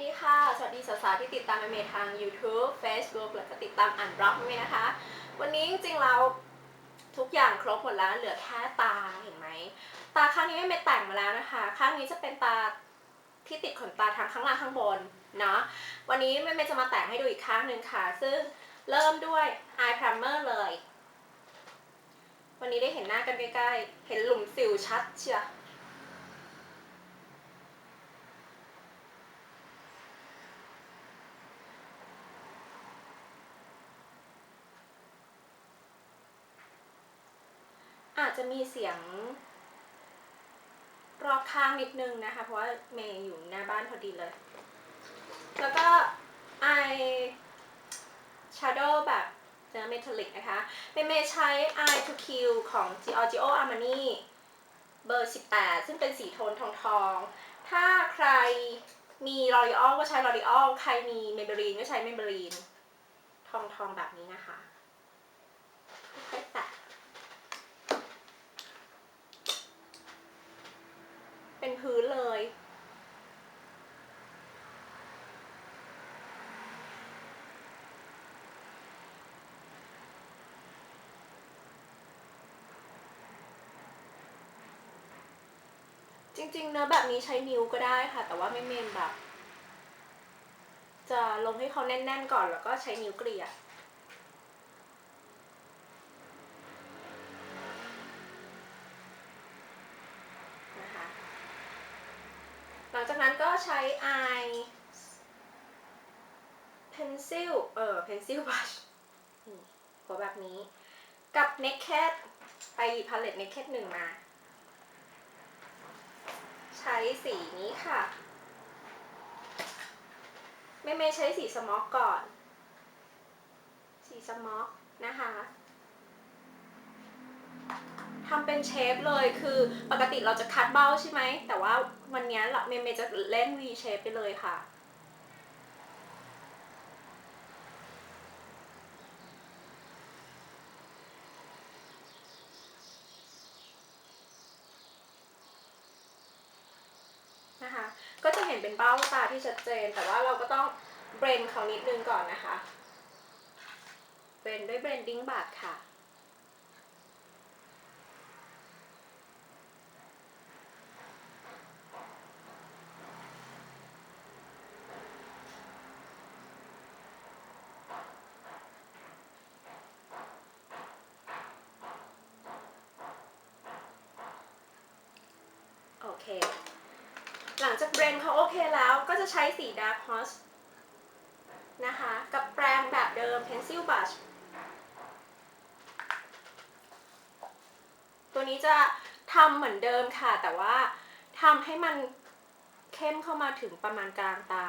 ดีค่ะ สวัสดีสาวๆที่ติดตามเมย์ทาง YouTube Facebook แล้วก็ติดตามอ่านบล็อกเมย์นะคะ วันนี้จริงๆเราทุกอย่างครบหมดแล้วเหลือแค่ตาเห็นไหม ตาข้างนี้ไม่เมย์แต่งมาแล้วนะคะ ข้างนี้จะเป็นตาที่ติดขนตาทั้งข้างล่างข้างบนเนาะวันนี้เมย์จะมาแต่งให้ดูอีกข้างหนึ่งค่ะ ซึ่งเริ่มด้วย eye primer เลย วันนี้ได้เห็นหน้ากันใกล้ๆเห็นหลุมสิวชัดเชียว อาจจะมีเสียงรอบข้างนิดนึงนะคะ เพราะว่าเมย์อยู่หน้าบ้านพอดีเลย แล้วก็ไอ shadow แบบเนื้อเมทัลลิกนะคะ เมย์เมย์ใช้ eye to kill ของ Giorgio Armani เบอร์ 18 ซึ่งเป็นสีโทนทองทอง ถ้าใครมี L'Oreal ก็ใช้ L'Oreal ใครมี Maybelline ก็ใช้ Maybelline ทองทองแบบนี้นะคะค่อยๆแตะ เป็นพื้นเลย จ ริงๆเนื้อแบบนี้ใช้นิ้วก็ได้ค่ะ แต่ว่าไม่เมนแบบ จะลงให้เขาแน่นๆก่อนแล้วก็ใช้นิ้วเกลี่ยนะคะหลังจากนั้นก็ใช้ eye pencil เออ pencil brush นี่หัวแบบนี้ กับ naked ไปหยิบ palette naked หนึ่งมา สีนี้ค่ะเม่เมใช้สีสมอกก่อน สีสมอกนะคะทำเป็นเชฟเลยคือปกติเราจะคัดเบ้าใช่ไหม แต่ว่าวันนี้เราเมเมจะเล่น V shape ไปเลยค่ะ ก็จะ เห็นเป็นเบ้าตาที่ชัดเจน แต่ว่าเราก็ต้องเบรนเขานิดนึงก่อนนะคะเบรนด้วยเบรนดิ้งบัตค่ะโอเค หลังจากเบรนเขาโอเคแล้วก็จะใช้สีดาร์กฮอสนะคะ กับแปรงแบบเดิม Pencil Brush ตัวนี้จะทำเหมือนเดิมค่ะ แต่ว่าทำให้มันเข้มเข้ามาถึงประมาณกลางตา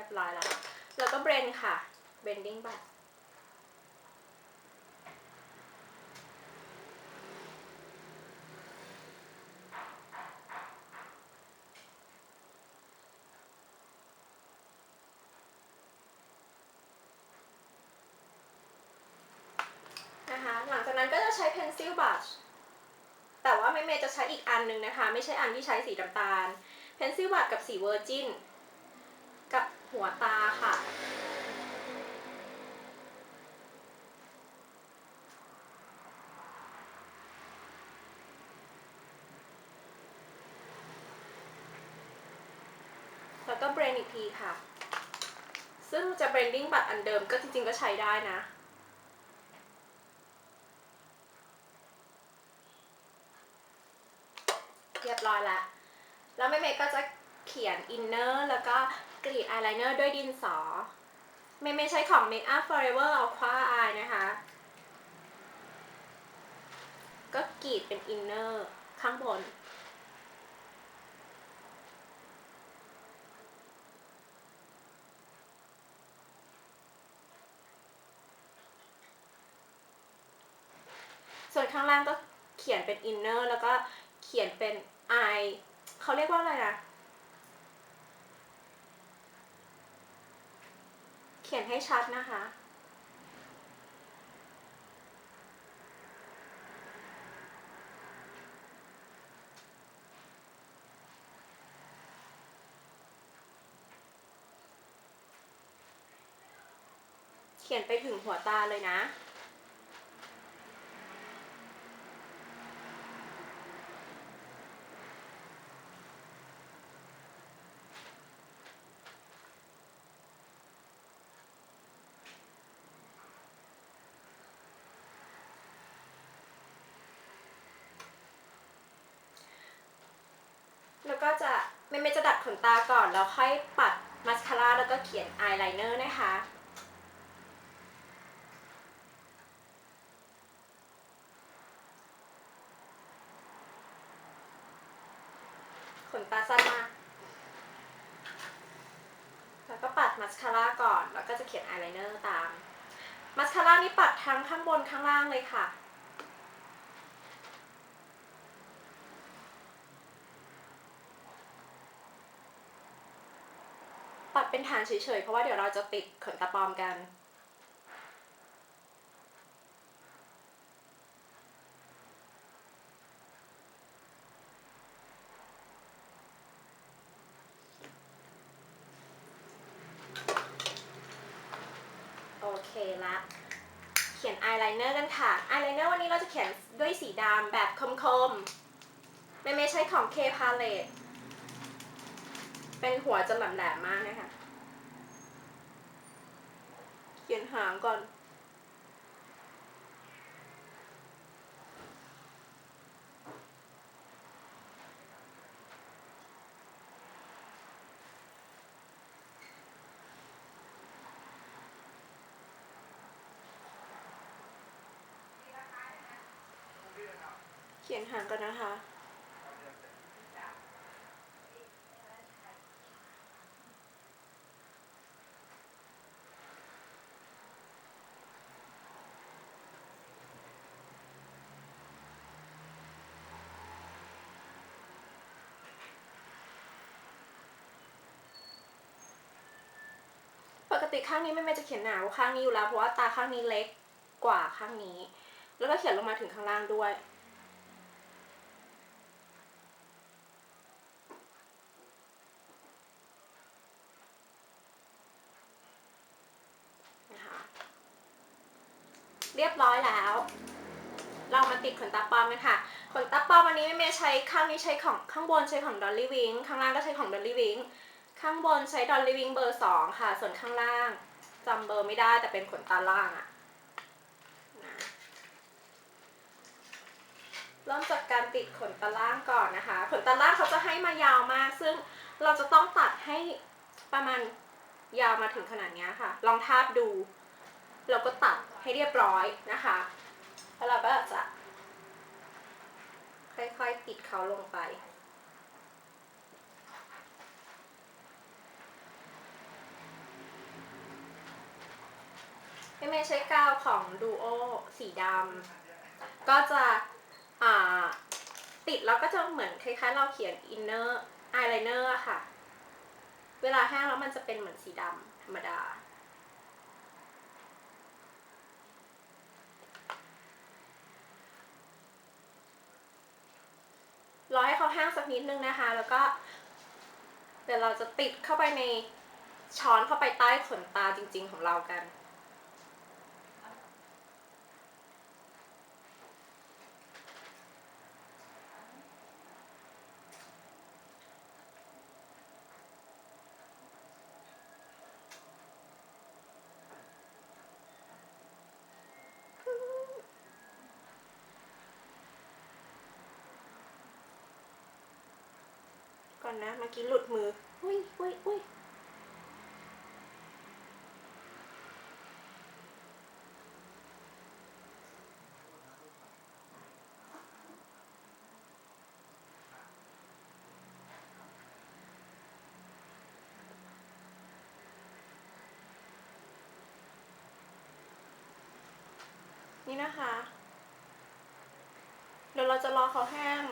รียบร้อยแล้ว แล้วก็เบรนค่ะ เบรนดิ้งบัตนะคะหลังจากนั้นก็จะใช้ pencil brush แต่ว่าไม่เมย์จะใช้อีกอันหนึงนะคะ ไม่ใช่อันที่ใช้สีน้ำตาล pencil brush กับสี virgin กับ หัวตาค่ะ แล้วก็เบรนอีกทีค่ะ ซึ่งจะเบรนดิ้งบัตรอันเดิมก็จริงๆก็ใช้ได้นะเรียบร้อยแล้ว แล้วแม่เมย์ก็จะเขียนอินเนอร์แล้วก็ กรีดอายไลเนอร์ด้วยดินสอ เมย์เมย์ใช้ของ Make Up Forever Aqua Eye นะคะ ก็กรีดเป็นอินเนอร์ข้างบน ส่วนข้างล่างก็เขียนเป็นอินเนอร์แล้วก็เขียนเป็น eye เขาเรียกว่าอะไรนะ ขียนให้ชัดนะคะ เขียนไปถึงหัวตาเลยนะ ก็จะไม่ไม่จะดัดขนตาก่อนแล้วค่อยปัดมาสคาร่าแล้วก็เขียนอายไลเนอร์นะคะขนตาสั้นมาก แล้วก็ปัดมาสคาร่าก่อน แล้วก็จะเขียนอายไลเนอร์ตามมาสคาร่านี่ปัดทั้งข้างบนข้างล่างเลยค่ะ ปัดเป็นฐานเฉยๆ เพราะว่าเดี๋ยวเราจะติดขนตาปลอมกัน โอเคละเขียนอายไลเนอร์กันค่ะ อายไลเนอร์วันนี้เราจะเขียนด้วยสีดำแบบคมๆ ไม่ไม่ใช่ของ K Palette เป็นหัวจะแหลมๆมากนะคะ ขียนหางก่อน เขียนหางก่อนนะคะ กติข้างนี้ไม่ไม่จะเขียนหนากว่าข้างนี้อยู่แล้วเพราะว่าตาข้างนี้เล็กกว่าข้างนี้ แล้วก็เขียนลงมาถึงข้างล่างด้วยนะคะเรียบร้อยแล้ว เรามาติดขนตาปลอมกันค่ะ ขนตาปลอมวันนี้แม่เมย์ใช้ข้างนี้ใช้ของข้างบนใช้ของดอลลี่วิงข้างล่างก็ใช้ของดอลลี่วิง ข้างบนใช้ดอลลี่วิงเบอร์สองค่ะ ส่วนข้างล่างจำเบอร์ไม่ได้แต่เป็นขนตาล่างอะนะเริ่มจากการติดขนตาล่างก่อนนะคะ ขนตาล่างเขาจะให้มายาวมาก ซึ่งเราจะต้องตัดให้ประมาณยาวมาถึงขนาดนี้ค่ะ ลองทาบดู เราก็ตัดให้เรียบร้อยนะคะ แล้วเราก็จะค่อยๆติดเขาลงไป ไม่ไม่ใช้กาวของดูโอสีดำก็จะอ่าติดแล้วก็จะเหมือนคล้ายๆ เราเขียนอินเนอร์อายไลเนอร์ค่ะ เวลาแห้งแล้วมันจะเป็นเหมือนสีดำธรรมดา รอให้เขาแห้งสักนิดนึงนะคะ แล้วก็เดี๋ยวเราจะติดเข้าไปในช้อนเข้าไปใต้ขนตาจริง ๆ ของเรากัน ก่ อนนะ เมื่อกี้หลุดมือ อุ้ยอุ้ยอุ้ยนี่นะคะ เดี๋ยวเราจะรอเขาแห้ง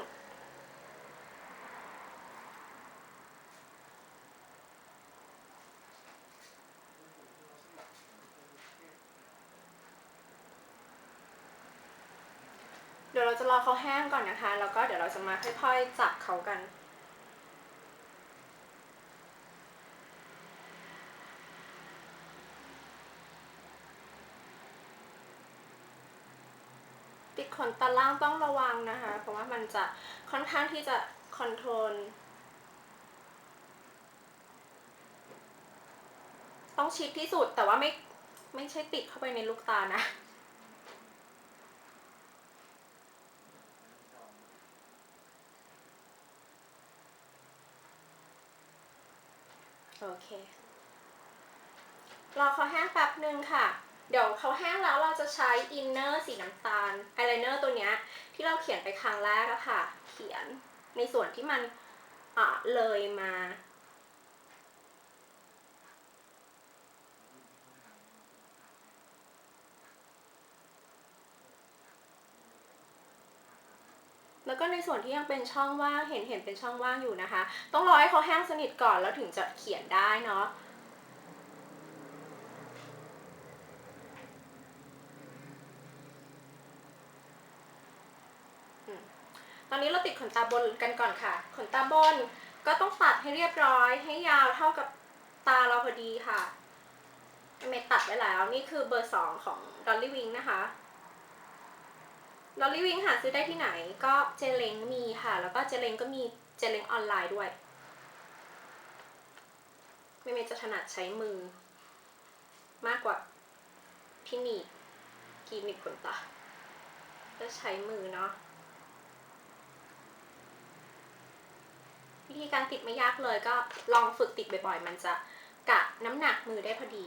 ดี๋ยวเราจะรอเขาแห้งก่อนนะคะ แล้วก็เดี๋ยวเราจะมาค่อยๆจับเขากันติดขนตาล่างต้องระวังนะคะ เพราะว่ามันจะค่อนข้างที่จะคอนโทรล ต้องชิดที่สุดแต่ว่าไม่ไม่ใช่ติดเข้าไปในลูกตานะ โอเค รอเขาแห้งแป๊บหนึ่งค่ะ เดี๋ยวเขาแห้งแล้วเราจะใช้อินเนอร์สีน้ำตาลอายไลเนอร์ตัวเนี้ยที่เราเขียนไปครั้งแรกอะค่ะ เขียนในส่วนที่มันอะเลยมา แล้วก็ในส่วนที่ยังเป็นช่องว่างเห็นเห็นเป็นช่องว่างอยู่นะคะ ต้องรอให้เขาแห้งสนิทก่อนแล้วถึงจะเขียนได้เนาะตอนนี้เราติดขนตาบนกันก่อนค่ะ ขนตาบนก็ต้องตัดให้เรียบร้อย ให้ยาวเท่ากับตาเราพอดีค่ะเมย์ตัดไว้แล้ว นี่คือเบอร์สองของดอลลี่วิงนะคะ ดอลลี่วิงหาซื้อได้ที่ไหน ก็เจเลงมีค่ะ แล้วก็เจเลงก็มีเจเลงออนไลน์ด้วยเมย์จะถนัดใช้มือ มากกว่าที่หนีบกีบหนีบขนตาก็ใช้มือเนาะวิธีการติดไม่ยากเลยก็ลองฝึกติดบ่อยๆ มันจะกะน้ำหนักมือได้พอดี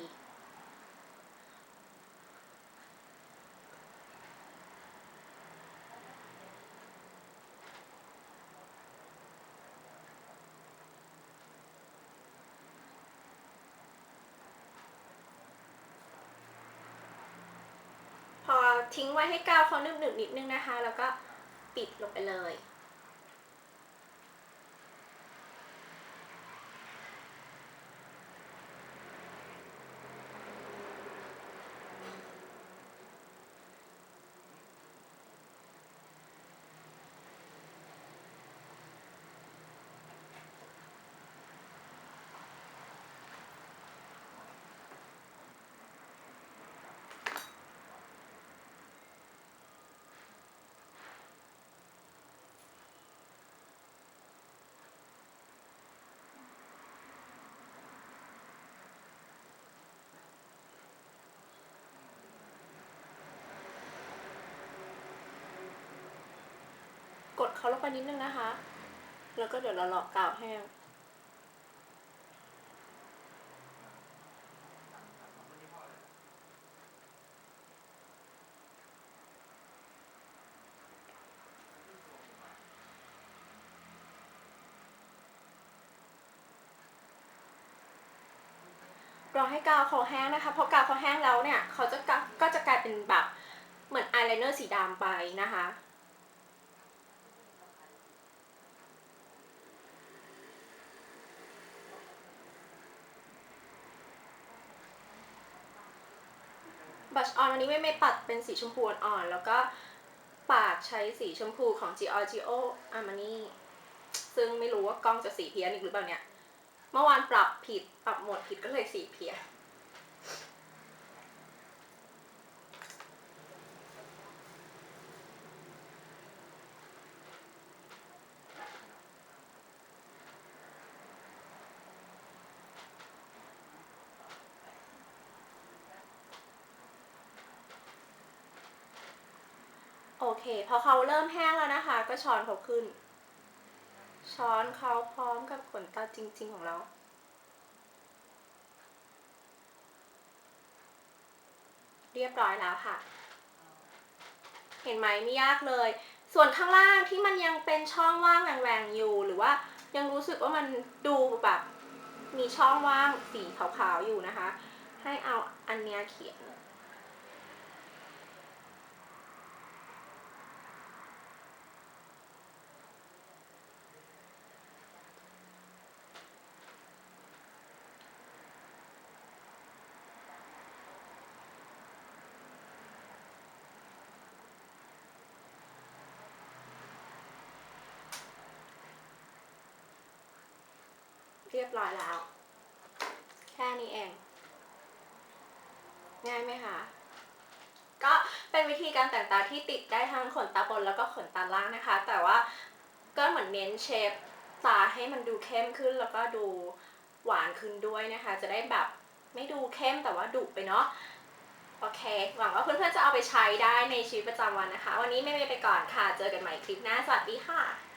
พอ ทิ้งไว้ให้กาวเขาหนึบๆนิดนึงนะคะ แล้วก็ปิดลงไปเลย เขาลงไปนิดนึงนะคะ แล้วก็เดี๋ยวเราหลอกกาวแห้งรอให้กาวเขาแห้งนะคะพอกาวเขาแห้งแล้วเนี่ย เขาจะกะก็จะกลายเป็นแบบเหมือนอายไลเนอร์สีดำไปนะคะ บัชออนวันนี้ไม่ไม่ปัดเป็นสีชมพูอ่อนๆแล้วก็ปากใช้สีชมพูของ Giorgio Armani ซึ่งไม่รู้ว่ากล้องจะสีเพี้ยนอีกหรือเปล่าเนี่ย เมื่อวานปรับผิดปรับหมดผิดก็เลยสีเพี้ยน เค พอเขาเริ่มแห้งแล้วนะคะ ก็ช้อนเขาขึ้น ช้อนเขาพร้อมกับขนตาจริง ๆ ของเรา เรียบร้อยแล้วค่ะ เห็นไหมไม่ยากเลย ส่วนข้างล่างที่มันยังเป็นช่องว่างแหว่งๆอยู่หรือว่ายังรู้สึกว่ามันดูแบบมีช่องว่างสีขาวๆอยู่นะคะ ให้เอาอันเนี้ยเขียน เรียบร้อยแล้ว แค่นี้เอง ง่ายไหมคะ ก็เป็นวิธีการแต่งตาที่ติดได้ทั้งขนตาบนแล้วก็ขนตาล่างนะคะ แต่ว่าก็เหมือนเน้นเชฟตาให้มันดูเข้มขึ้นแล้วก็ดูหวานขึ้นด้วยนะคะ จะได้แบบไม่ดูเข้มแต่ว่าดุไปเนาะโอเค หวังว่าเพื่อนๆจะเอาไปใช้ได้ในชีวิตประจำวันนะคะ วันนี้เมย์ไปก่อนค่ะ เจอกันใหม่คลิปหน้า สวัสดีค่ะ